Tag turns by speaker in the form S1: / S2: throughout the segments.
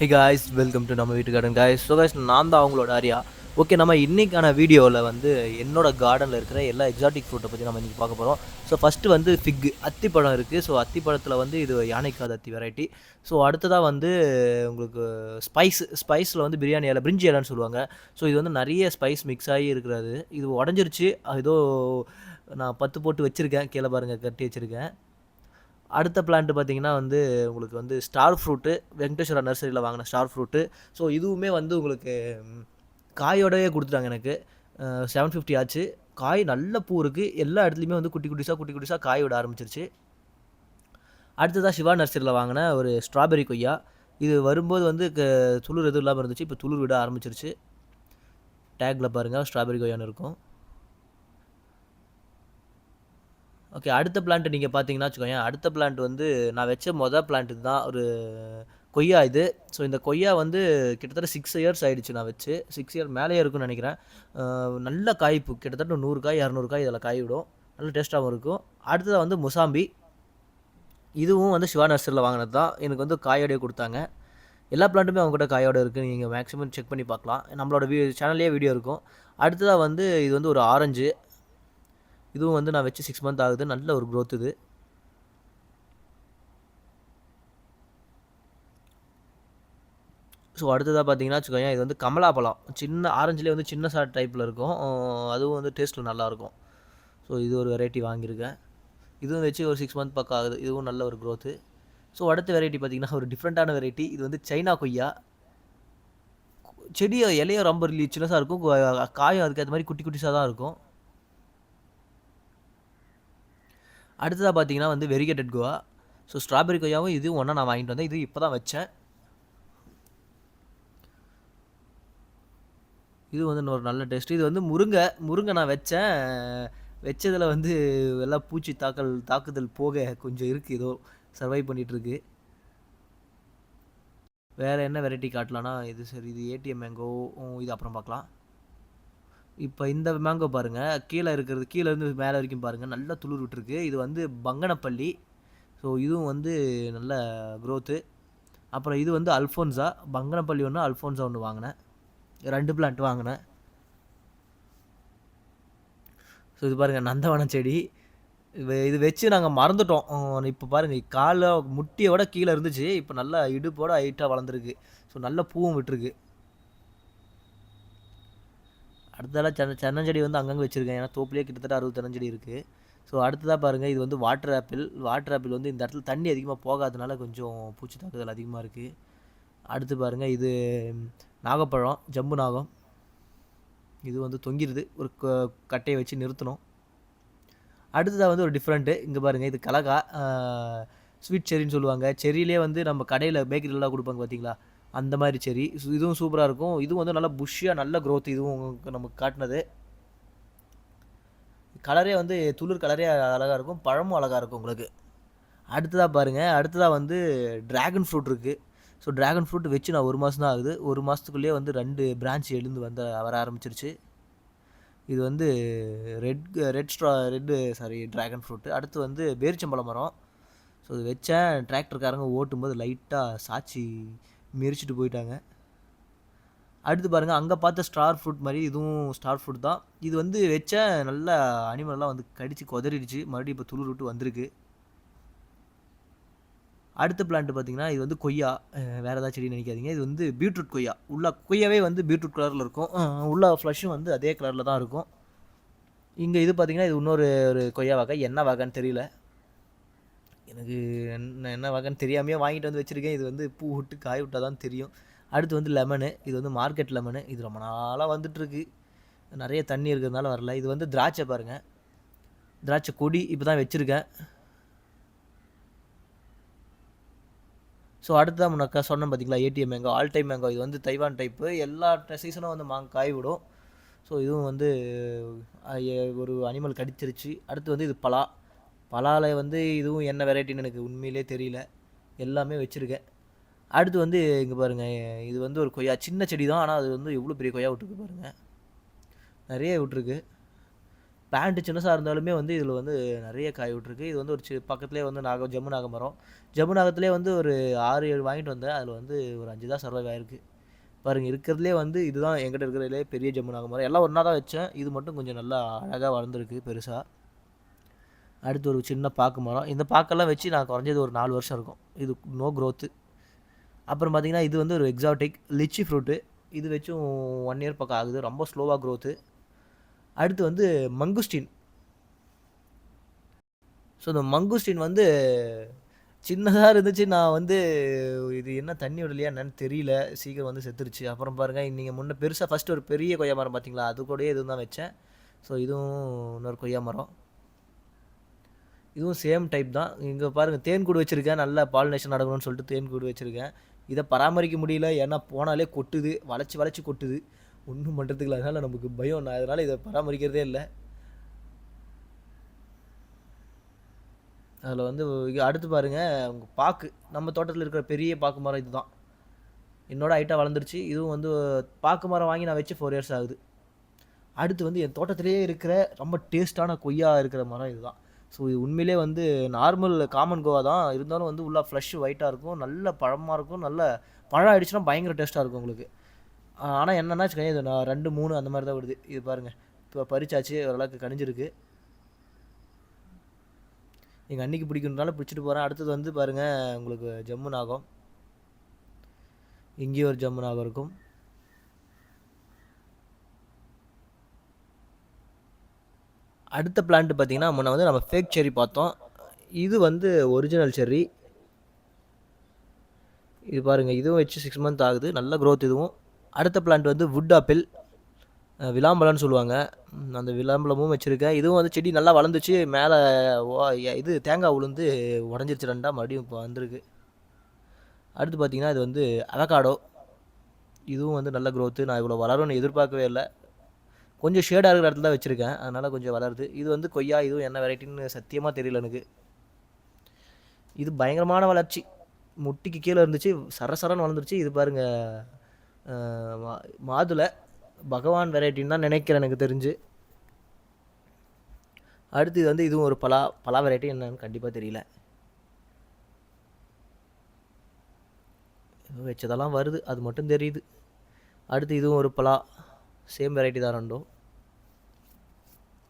S1: Hey guys welcome to நம்ம வீட்டு garden guys so guys நான் தான் அவங்களோட ஆரியா. ஓகே நம்ம இன்றைக்கான வீடியோவில் வந்து என்னோட கார்டனில் இருக்கிற எல்லா எக்ஸாட்டிக் ஃப்ரூட்டை பற்றி நம்ம இன்றைக்கி பார்க்க போகிறோம் ஸோ ஃபஸ்ட்டு வந்து ஃபிக் அத்திப்பழம் இருக்குது ஸோ அத்திப்பழத்தில் வந்து இது யானைக்காத அத்தி வெரைட்டி ஸோ அடுத்ததாக வந்து உங்களுக்கு ஸ்பைஸ் ஸ்பைஸில் வந்து பிரியாணி இலை பிரிஞ்சி இலைன்னு சொல்லுவாங்க. ஸோ இது வந்து நிறைய ஸ்பைஸ் மிக்ஸ் ஆகி இருக்கிறது. இது உடஞ்சிருச்சு. ஏதோ நான் பத்து போட்டு வச்சுருக்கேன். கீழே பாருங்கள் கட்டி வச்சுருக்கேன். அடுத்த பிளான்ட் பார்த்தீங்கன்னா வந்து உங்களுக்கு வந்து ஸ்டார் ஃப்ரூட்டு வெங்கடேஸ்வரா நர்சரியில் வாங்கின ஸ்டார் ஃப்ரூட்டு ஸோ இதுவுமே வந்து உங்களுக்கு காயோடவே கொடுத்துட்டாங்க எனக்கு. செவன் ஃபிஃப்டி ஆச்சு. காய் நல்ல பூ இருக்குது எல்லா இடத்துலையுமே வந்து குட்டி குட்டிஸாக குட்டி குட்டிஸாக காய் விட ஆரம்பிச்சிருச்சு. அடுத்ததாக சிவா நர்சரியில் வாங்கின ஒரு ஸ்ட்ராபெரி கொய்யா. இது வரும்போது வந்து க துளிர் எதுவும் இல்லாமல் இருந்துச்சு. இப்போ துளிர் விட ஆரம்பிச்சிருச்சு. டேக்கில் பாருங்கள் ஸ்ட்ராபெரி கொய்யான்னு இருக்கும். ஓகே அடுத்த பிளான்ட் நீங்கள் பார்த்தீங்கன்னா வச்சுக்கோங்க. அடுத்த பிளான்ட் வந்து நான் வச்ச மொதல் பிளான்ட் தான் ஒரு கொய்யா இது. ஸோ இந்த கொய்யா வந்து கிட்டத்தட்ட சிக்ஸ் இயர்ஸ் ஆகிடுச்சு நான் வச்சு. சிக்ஸ் இயர் மேலேயே இருக்கும்னு நினைக்கிறேன். நல்ல காய்ப்பு கிட்டத்தட்ட நூறு காய் இரநூறு காய் இதில் காய் விடும். நல்ல டேஸ்ட்டாகவும் இருக்கும். அடுத்ததாக வந்து முசாம்பி. இதுவும் வந்து சிவா நர்சரியில் வாங்கினது தான் எனக்கு வந்து காயோடையே கொடுத்தாங்க. எல்லா பிளான்ட்டுமே அவங்ககிட்ட காயோட இருக்குது நீங்கள் மேக்ஸிமம் செக் பண்ணி பார்க்கலாம். நம்மளோட வீ சேனல்லே வீடியோ இருக்கும். அடுத்ததாக வந்து இது வந்து ஒரு ஆரஞ்சு இதுவும் வந்து நான் வச்சு சிக்ஸ் மந்த் ஆகுது. நல்ல ஒரு க்ரோத் இது. ஸோ அடுத்ததாக பார்த்தீங்கன்னா வச்சுக்கோங்க இது வந்து கமலா பழம். சின்ன ஆரஞ்சுலேயே வந்து சின்ன சாட் டைப்பில் இருக்கும். அதுவும் வந்து டேஸ்ட்டில் நல்லாயிருக்கும் ஸோ இது ஒரு வெரைட்டி வாங்கியிருக்கேன். இதுவும் வச்சு ஒரு சிக்ஸ் மந்த் பக்கம் ஆகுது. இதுவும் நல்ல ஒரு க்ரோத்து ஸோ அடுத்த வெரைட்டி பார்த்தீங்கன்னா ஒரு டிஃப்ரெண்ட்டான வெரைட்டி இது வந்து சைனா கொய்யா. செடியை இலையும் ரொம்ப சின்னதாக இருக்கும். காயும் அதுக்கேற்ற மாதிரி குட்டி குட்டிஸாக தான் இருக்கும். அடுத்ததாக பார்த்தீங்கன்னா வந்து வெரிகேட்டட் கோவா. ஸோ ஸ்ட்ராபெரி கொய்யாவும் இதுவும் ஒன்றா நான் வாங்கிட்டு வந்தேன். இது இப்போ தான் வச்சேன். இது வந்து ஒரு நல்ல டேஸ்ட் இது வந்து முருங்கை முருங்கை நான் வச்சேன். வச்சதில் வந்து எல்லாம் பூச்சி தாக்கல் தாக்குதல் போக கொஞ்சம் இருக்குது ஏதோ சர்வை பண்ணிகிட்ருக்கு வேறு என்ன வெரைட்டி காட்டலான்னா இது சரி இது ஏடிஎம் மேங்கோ இது அப்புறம் பார்க்கலாம். இப்போ இந்த மேங்கோ பாருங்கள் கீழே இருக்கிறது கீழேருந்து மேலே வரைக்கும் பாருங்கள் நல்ல துளிர் விட்டுருக்கு. இது வந்து பங்கனப்பள்ளி. ஸோ இதுவும் வந்து நல்ல க்ரோத்து அப்புறம் இது வந்து அல்ஃபோன்ஸா பங்கனப்பள்ளி ஒன்று அல்ஃபோன்ஸா ஒன்று வாங்கினேன். ரெண்டு பிளான்ட் வாங்கினேன். ஸோ இது பாருங்கள் நந்தவனம் செடி. இது- இது வச்சு நாங்கள் மறந்துட்டோம். இப்போ பாருங்கள் காலை முட்டியை விட கீழே இருந்துச்சு. இப்போ நல்லா இடுப்போட ஹைட்டாக வளர்ந்துருக்கு. ஸோ நல்ல பூவும் விட்டுருக்கு. அடுத்ததெல்லாம் சென்ன சென்னஞ்செடி வந்து அங்கங்கே வச்சுருக்கேன். ஏன்னா தோப்புலேயே கிட்டத்தட்ட அறுபது தென்னஞ்செடி இருக்குது ஸோ அடுத்ததாக பாருங்கள் இது வந்து வாட்டர் ஆப்பிள் வாட்டர் ஆப்பிள் வந்து இந்த இடத்துல தண்ணி அதிகமாக போகாதனால கொஞ்சம் பூச்சி தாக்குதல் அதிகமாக இருக்குது அடுத்து பாருங்கள் இது நாகப்பழம் ஜம்பு நாகம். இது வந்து தொங்கிருது. ஒரு க- கட்டையை வச்சு நிறுத்தணும். அடுத்ததாக வந்து ஒரு டிஃப்ரெண்ட்டு இங்கே பாருங்கள் இது கலகா ஸ்வீட் செரின்னு சொல்லுவாங்க. செரியிலே வந்து நம்ம கடையில் பேக்கரிலலாம் கொடுப்பாங்க பார்த்தீங்களா அந்த மாதிரி செரி சு- இதுவும் சூப்பராக இருக்கும். இதுவும் வந்து நல்லா புஷ்ஷியாக நல்ல க்ரோத் இதுவும் உங்களுக்கு நமக்கு காட்டினது. கலரே வந்து துளிர் கலரே அழகாக இருக்கும். பழமும் அழகாக இருக்கும் உங்களுக்கு. அடுத்ததாக பாருங்கள் அடுத்ததாக வந்து ட்ராகன் ஃப்ரூட் இருக்குது ஸோ ட்ராகன் ஃப்ரூட் வச்சு நான் ஒரு மாதம் தான் ஆகுது. ஒரு மாதத்துக்குள்ளேயே வந்து ரெண்டு பிரான்ச் எழுந்து வந்து வர ஆரம்பிச்சிருச்சு. இது வந்து red red straw red sorry dragon fruit அடுத்து வந்து பேரிச்சம்பழ மரம். ஸோ இது வச்சேன். டிராக்டர்காரங்க ஓட்டும்போது லைட்டாக சாட்சி மெரிச்சிட்டு போயிட்டாங்க. அடுத்து பாருங்கள் அங்கே பார்த்த ஸ்டார் ஃப்ரூட் மாதிரி இதுவும் ஸ்டார் ஃப்ரூட் தான். இது வந்து வச்ச நல்ல அனிமல்லாம் வந்து கடித்து கொதறிடுச்சு. மறுபடியும் இப்போ துளிர் விட்டு வந்திருக்கு. அடுத்த பிளான்ட் பார்த்தீங்கன்னா இது வந்து கொய்யா. வேறு ஏதாவது செடி நினைக்காதீங்க. இது வந்து பீட்ரூட் கொய்யா. உள்ள கொய்யாவே வந்து பீட்ரூட் கலரில் இருக்கும். உள்ள ஃப்ளஷும் வந்து அதே கலரில் தான் இருக்கும். இங்கே இது பார்த்தீங்கன்னா இது இன்னொரு ஒரு கொய்யா வகை. என்ன வகைன்னு தெரியல. எனக்கு என்ன என்ன வகைன்னு தெரியாமையே வாங்கிட்டு வந்து வச்சுருக்கேன். இது வந்து பூ விட்டு காய் விட்டால் தான் தெரியும். அடுத்து வந்து லெமனு இது வந்து மார்க்கெட் லெமனு இது ரொம்ப நாளாக வந்துட்டுருக்கு. நிறைய தண்ணி இருக்கிறதுனால வரல. இது வந்து திராட்சை பாருங்கள் திராட்சை கொடி இப்போ தான் வச்சுருக்கேன். ஸோ அடுத்ததான் முன்னக்கா சொன்னேன் பார்த்தீங்களா ATM mango all time mango இது வந்து தைவான் டைப்பு எல்லா சீசனும் வந்து மாங்க காய் விடும். ஸோ இதுவும் வந்து ஒரு அனிமல் கடிச்சிருச்சு. அடுத்து வந்து இது பலா. பலால வந்து இதுவும் என்ன வெரைட்டின்னு எனக்கு உண்மையிலே தெரியல. எல்லாமே வச்சுருக்கேன். அடுத்து வந்து இங்கே பாருங்கள் இது வந்து ஒரு கொய்யா சின்ன செடி தான் ஆனால் அது வந்து எவ்வளோ பெரிய கொய்யா விட்டுருக்கு பாருங்கள் நிறைய விட்டுருக்கு. பேண்ட்டு சின்னசாக இருந்தாலுமே வந்து இதில் வந்து நிறைய காய் விட்ருக்கு இது வந்து ஒரு சி பக்கத்துலேயே வந்து நாக ஜம்மு நாக மரம் ஜம்மு நாகத்துலேயே வந்து ஒரு ஆறு ஏழு வாங்கிட்டு வந்தேன். அதில் வந்து ஒரு அஞ்சு தான் சர்வைவ் ஆயிருக்கு. பாருங்கள் இருக்கிறதுலே வந்து இதுதான் எங்கிட்ட இருக்கிறதுலே பெரிய ஜம்மு நாக மரம் எல்லாம் ஒன்றா தான் வச்சேன். இது மட்டும் கொஞ்சம் நல்லா அழகாக வளர்ந்துருக்கு பெருசாக அடுத்து ஒரு சின்ன பாக்கு மரம். இந்த பாக்கெல்லாம் வச்சு நான் குறைஞ்சது ஒரு நாலு வருஷம் இருக்கும். இது நோ க்ரோத்து அப்புறம் பார்த்திங்கன்னா இது வந்து ஒரு எக்ஸாட்டிக் லிச்சி ஃப்ரூட்டு இது வச்சும் ஒன் இயர் பக்கம் ஆகுது. ரொம்ப ஸ்லோவாக க்ரோத்து அடுத்து வந்து மங்குஸ்டின் ஸோ இந்த மங்குஸ்டின் வந்து சின்னதாக இருந்துச்சு. நான் வந்து இது என்ன தண்ணி விடலையா என்னன்னு தெரியல. சீக்கிரம் வந்து செத்துருச்சு. அப்புறம் பாருங்கள் நீங்கள் முன்னே பெருசாக ஃபஸ்ட்டு ஒரு பெரிய கொய்யா மரம் பார்த்தீங்களா அது கூடயே இதுவும் தான் வச்சேன். ஸோ இதுவும் இன்னொரு கொய்யா மரம். இதுவும் சேம் டைப் தான். இங்கே பாருங்கள் தேன் கூடு வச்சுருக்கேன். நல்லா பாலினேஷன் நடக்கணும்னு சொல்லிட்டு தேன் கூடு வச்சுருக்கேன். இதை பராமரிக்க முடியல ஏன்னா போனாலே கொட்டுது வளைச்சி வளைச்சி கொட்டுது. ஒன்றும் பண்ணுறதுக்கு இல்லை. அதனால் நமக்கு பயம். நான் அதனால் இதை பராமரிக்கிறதே இல்லை. அதில் வந்து அடுத்து பாருங்கள் உங்கள் பாக்கு. நம்ம தோட்டத்தில் இருக்கிற பெரிய பாக்கு மரம் இதுதான். என்னோட ஹைட்டாக வளர்ந்துருச்சு. இதுவும் வந்து பாக்கு மரம் வாங்கி நான் வச்சு ஃபோர் இயர்ஸ் ஆகுது. அடுத்து வந்து என் தோட்டத்திலேயே இருக்கிற ரொம்ப டேஸ்ட்டான கொய்யா இருக்கிற மரம் இதுதான். ஸோ இது உண்மையிலே வந்து நார்மல் காமன் கோவா தான். இருந்தாலும் வந்து உள்ள ஃப்ளஷ் ஒயிட்டாக இருக்கும். நல்ல பழமாக இருக்கும். நல்ல பழம் ஆயிடுச்சுன்னா பயங்கர டேஸ்ட்டாக இருக்கும் உங்களுக்கு. ஆனால் என்னென்னா வச்சுக்கோங்க இது நான் ரெண்டு மூணு அந்த மாதிரி தான் வருது இது பாருங்கள் இப்போ பறிச்சாச்சு ஓரளவுக்கு கணிஞ்சிருக்கு எங்கள் அன்னைக்கு பிடிக்கணுனால பிடிச்சிட்டு போகிறேன் அடுத்தது வந்து பாருங்கள் உங்களுக்கு ஜம்மு நாகம். இங்கேயும் ஒரு ஜம்மு நாகம் இருக்கும். அடுத்த பிளான்ட் பார்த்தீங்கன்னா முன்ன வந்து நம்ம ஃபேக் செரி பார்த்தோம். இது வந்து ஒரிஜினல் செரி இது பாருங்கள் இதுவும் வச்சு சிக்ஸ் மந்த் ஆகுது. நல்ல க்ரோத் இதுவும். அடுத்த பிளான்ட் வந்து வுட் ஆப்பிள் அஹ் விளாம்பழம்னு சொல்லுவாங்க. அந்த விளாம்பழமும் வச்சுருக்கேன். இதுவும் வந்து செடி நல்லா வளர்ந்துச்சு. மேலே இது தேங்காய் உளுந்து உடஞ்சிருச்சு ரெண்டாக மறுபடியும் இப்போ வந்திருக்கு. அடுத்து பார்த்தீங்கன்னா இது வந்து அவகாடோ இதுவும் வந்து நல்ல க்ரோத்து நான் இவ்வளோ வளரும்னு எதிர்பார்க்கவே இல்லை. கொஞ்சம் ஷேடாக இருக்கிற இடத்துல தான் வச்சுருக்கேன். அதனால் கொஞ்சம் வளருது. இது வந்து கொய்யா இதுவும் என்ன வெரைட்டின்னு சத்தியமாக தெரியல எனக்கு. இது பயங்கரமான வளர்ச்சி. முட்டிக்கு கீழே இருந்துச்சு சரசரன்னு வளர்ந்துருச்சு. இது பாருங்க மா- மாதுளை பகவான் வெரைட்டின்னு தான் நினைக்கிறேன் எனக்கு தெரிஞ்சு. அடுத்து இது வந்து இதுவும் ஒரு பலா பலா வெரைட்டி என்னன்னு கண்டிப்பாக தெரியல. வச்சதெல்லாம் வருது அது மட்டும் தெரியுது. அடுத்து இதுவும் ஒரு பலா. சேம் வெரைட்டி தான் ரெண்டும்.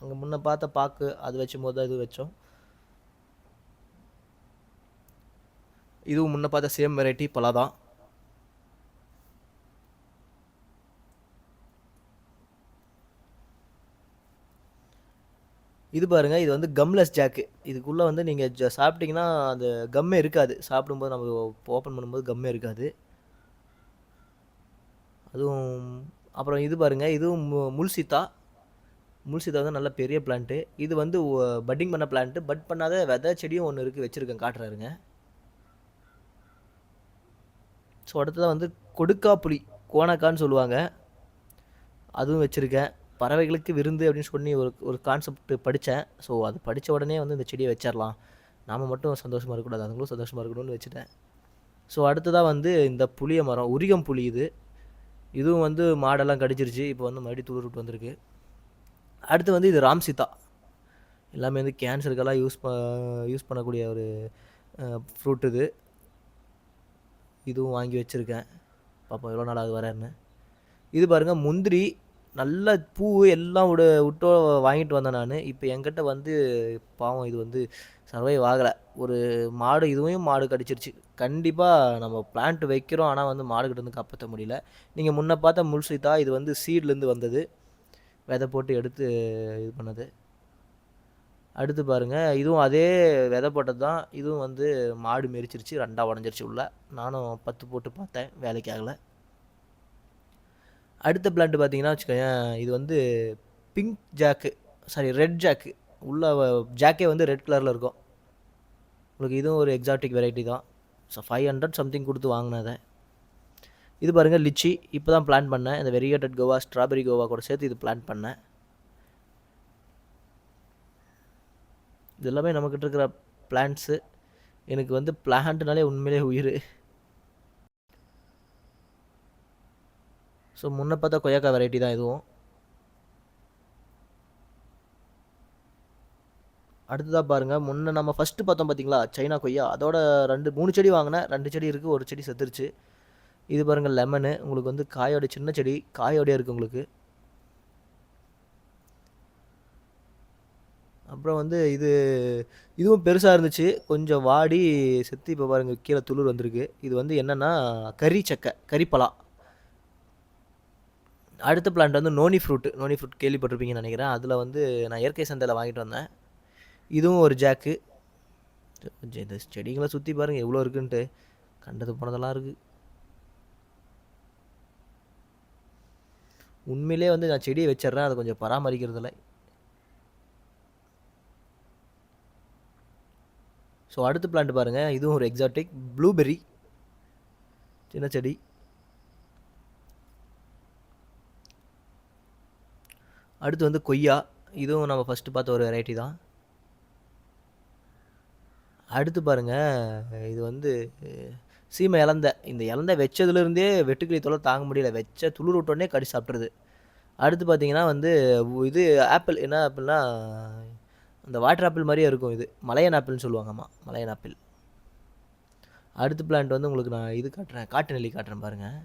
S1: அங்கே முன்ன பார்த்த பாக்கு அது வச்சும் போது தான் இது வச்சோம். இதுவும் முன்ன பார்த்த சேம் வெரைட்டி பலா தான். இது பாருங்கள் இது வந்து கம்லெஸ் ஜாக்கு இதுக்குள்ளே வந்து நீங்கள் ஜ சாப்பிட்டீங்கன்னா அந்த கம்மே இருக்காது. சாப்பிடும்போது நம்ம ஓப்பன் பண்ணும்போது கம்மே இருக்காது. அதுவும் அப்புறம் இது பாருங்கள் இதுவும் மு- முல்சித்தா முல்சித்தா வந்து நல்ல பெரிய பிளான்ட்டு இது வந்து பட்டிங் பண்ண பிளான்ட்டு பட் பண்ணாத விதை செடியும் ஒன்று இருக்குது வச்சுருக்கேன் காட்டுறாருங்க. ஸோ அடுத்ததாக வந்து கொடுக்கா புளி கோணக்கான்னு சொல்லுவாங்க. அதுவும் வச்சுருக்கேன். பறவைகளுக்கு விருந்து அப்படின்னு சொல்லி ஒரு ஒரு கான்செப்ட் படித்தேன் ஸோ அது படித்த உடனே வந்து இந்த செடியை வச்சிடலாம் நாம் மட்டும் சந்தோஷமாக இருக்கக்கூடாது. அதுங்களும் சந்தோஷமாக இருக்கணும்னு வச்சுட்டேன். ஸோ அடுத்ததாக வந்து இந்த புளிய மரம் உரிகம் புளி இது. இதுவும் வந்து மாடெல்லாம் கடிச்சிருச்சு. இப்போ வந்து மறுபடியும் துளிர் விட்டு வந்திருக்கு. அடுத்து வந்து இது ராம்சிதா எல்லாமே வந்து கேன்சருக்கெல்லாம் யூஸ் ப யூஸ் பண்ணக்கூடிய ஒரு ஃப்ரூட் இது. இதுவும் வாங்கி வச்சுருக்கேன். பாப்பா எவ்வளோ நாள் ஆகுது வரேன்னு இது பாருங்கள் முந்திரி நல்ல பூ எல்லாம் விட விட்டோ வாங்கிட்டு வந்தேன் நான். இப்போ என்கிட்ட வந்து பாவம் இது வந்து சர்வைவ் ஆகலை. ஒரு மாடு இதுவும் மாடு கடிச்சிருச்சு. கண்டிப்பாக நம்ம பிளான்ட் வைக்கிறோம். ஆனால் வந்து மாடுகிட்ட இருந்து காப்பாற்ற முடியல. நீங்கள் முன்ன பார்த்த முல்சித்தா இது வந்து சீட்லேருந்து வந்தது. விதை போட்டு எடுத்து இது பண்ணது. அடுத்து பாருங்கள் இதுவும் அதே விதை போட்டது தான் இதுவும் வந்து மாடு மெரிச்சிருச்சு ரெண்டாக உடஞ்சிருச்சு உள்ள. நானும் பத்து போட்டு பார்த்தேன். வேலைக்கு ஆகலை. அடுத்த பிளான்ட் பார்த்தீங்கன்னா வச்சுக்கோயேன் இது வந்து pink jack sorry red jack உள்ள ஜாக்கே வந்து ரெட் கலரில் இருக்கும். உங்களுக்கு இதுவும் ஒரு எக்ஸாட்டிக் வெரைட்டி தான். ஸோ ஃபைவ் ஹண்ட்ரட் சம்திங் கொடுத்து வாங்கினதை இது பாருங்கள் லிச்சி. இப்போ தான் பிளான் பண்ணேன். இந்த வெரிகேட்டட் கோவா ஸ்ட்ராபெரி கோவா கூட சேர்த்து இது பிளான் பண்ணேன். இது எல்லாமே நம்மக்கிட்ட இருக்கிற பிளான்ட்ஸு எனக்கு வந்து பிளான்ட்னாலே உண்மையிலே உயிர். ஸோ முன்னே பார்த்தா கொய்யாக்கா வெரைட்டி தான் இதுவும். அடுத்ததாக பாருங்கள் முன்னே நம்ம ஃபஸ்ட்டு பார்த்தோம் பார்த்தீங்களா சைனா கொய்யா. அதோட ரெண்டு மூணு செடி வாங்கினேன். ரெண்டு செடி இருக்குது ஒரு செடி செத்துருச்சு. இது பாருங்கள் லெமனு உங்களுக்கு வந்து காயோட சின்ன செடி காயோடய இருக்குது உங்களுக்கு. அப்புறம் வந்து இது இதுவும் பெருசாக இருந்துச்சு. கொஞ்சம் வாடி செத்து இப்போ பாருங்கள் கீழே துளிர் வந்திருக்கு. இது வந்து என்னென்னா கறி சக்கை கறிப்பலா அடுத்த பிளான்ட் வந்து நோனி ஃப்ரூட் நோனி ஃப்ரூட் கேள்விப்பட்டிருப்பீங்கன்னு நினைக்கிறேன். அதில் வந்து நான் இயற்கை சந்தையில் வாங்கிட்டு வந்தேன். இதுவும் ஒரு ஜாக்கு கொஞ்சம் இந்த செடிங்களை சுற்றி பாருங்கள் எவ்வளோ இருக்குன்ட்டு. கண்டது போனதெல்லாம் இருக்குது உண்மையிலே வந்து நான் செடியை வச்சிட்றேன். அதை கொஞ்சம் பராமரிக்கிறதில்ல ஸோ அடுத்த பிளான்ட் பாருங்கள் இதுவும் ஒரு எக்ஸாட்டிக் ப்ளூபெர்ரி சின்ன செடி. அடுத்து வந்து கொய்யா. இதுவும் நம்ம ஃபஸ்ட்டு பார்த்த ஒரு வெரைட்டி தான். அடுத்து பாருங்கள் இது வந்து சீமை இலந்த. இந்த இலந்த வச்சதுலேருந்தே வெட்டுக்கிளி தொலை தாங்க முடியல. வச்ச துளிர் விட்டோடனே கடி சாப்பிட்றது அடுத்து பார்த்தீங்கன்னா வந்து இது ஆப்பிள். என்ன ஆப்பிள்னா அந்த வாட்டர் ஆப்பிள் மாதிரியே இருக்கும் இது. மலையன் ஆப்பிள்னு சொல்லுவாங்கம்மா. Malayan apple. அடுத்த பிளான்ட் வந்து உங்களுக்கு நான் இது காட்டுறேன். காட்டு நெல்லி காட்டுறேன் பாருங்கள்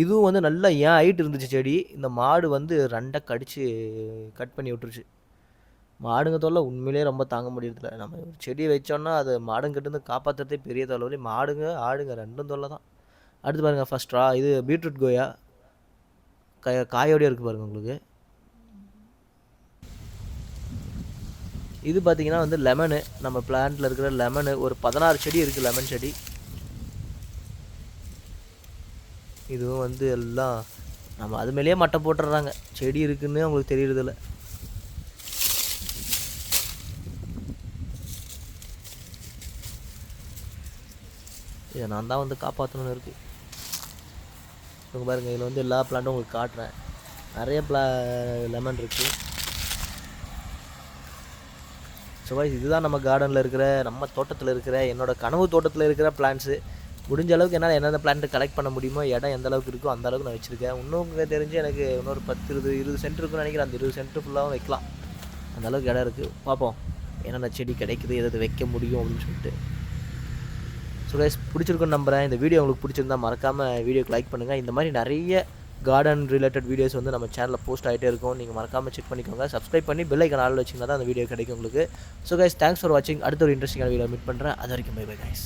S1: இதுவும் வந்து நல்லா ஏன் ஹைட் இருந்துச்சு செடி? இந்த மாடு வந்து ரெண்டை கடித்து கட் பண்ணி விட்டுருச்சு. மாடுங்க தொல்லை உண்மையிலேயே ரொம்ப தாங்க முடியறதில்ல. நம்ம ஒரு செடியை வச்சோன்னா அது மாடுங்கிட்டேருந்து காப்பாற்றுறதே பெரிய தொல்லை மாடுங்க ஆடுங்க ரெண்டும் தொல்லை தான். அடுத்து பாருங்கள் ஃபஸ்ட்ரா இது பீட்ரூட் கோயா? காய காயோடய இருக்குது பாருங்கள் உங்களுக்கு? இது பார்த்தீங்கன்னா வந்து லெமனு நம்ம பிளான்ட்டில் இருக்கிற லெமனு ஒரு பதினாறு செடி இருக்குது லெமன் செடி. இதுவும் வந்து எல்லாம் நம்ம அது மேலேயே மட்டை போட்டுடுறாங்க. செடி இருக்குன்னு அவங்களுக்கு தெரியறதில்ல. இதை நான் தான் வந்து காப்பாற்றணும்னு இருக்குது இவங்க பாருங்கள் இதில் வந்து எல்லா பிளான்ட்டும் உங்களுக்கு காட்டுறேன். நிறைய பிளா லெமன் இருக்குது ஸோ guys, இதுதான் நம்ம கார்டனில் இருக்கிற நம்ம தோட்டத்தில் இருக்கிற என்னோட கனவு தோட்டத்தில் இருக்கிற பிளான்ஸு முடிஞ்ச அளவுக்கு என்னால் என்னென்ன பிளான்ட் கலெக்ட் பண்ண முடியுமோ இடம் எந்த அளவுக்கு இருக்கோ அந்த அளவுக்கு நான் வச்சுருக்கேன். இன்னும் தெரிஞ்சு எனக்கு இன்னொரு பத்து இருபது இருபது சென்ட் இருக்குன்னு நினைக்கிறேன். அந்த இருபது சென்ட் ஃபுல்லாகவும் வைக்கலாம். அந்த அளவுக்கு இடம் இருக்குது பார்ப்போம் என்னென்ன செடி கிடைக்குது எதாவது வைக்க முடியும் அப்படின்னு சொல்லிட்டு. ஸோ கைஸ் பிடிச்சிருக்குன்னு நம்புகிறேன் இந்த வீடியோ உங்களுக்கு பிடிச்சிருந்தா மறக்காமல் வீடியோக்கு லைக் பண்ணுங்கள் இந்த மாதிரி நிறைய கார்டன் ரிலேட்டட் வீடியோஸ் வந்து நம்ம சேனலில் போஸ்ட் ஆகிட்டே இருக்கும். நீங்கள் மறக்காமல் செக் பண்ணிக்கோங்க. சப்ஸ்கிரைப் பண்ணி பெல் ஐக்கன் ஆள் வச்சிங்கன்னா தான் அந்த வீடியோ கிடைக்கும் உங்களுக்கு. ஸோ கைஸ் தேங்க்ஸ் ஃபார் வாட்சிங் அடுத்த ஒரு இன்ட்ரெஸ்டிங்கான வீடியோ மீட் பண்ணுறேன் அது வரைக்கும் பை பை கைஸ்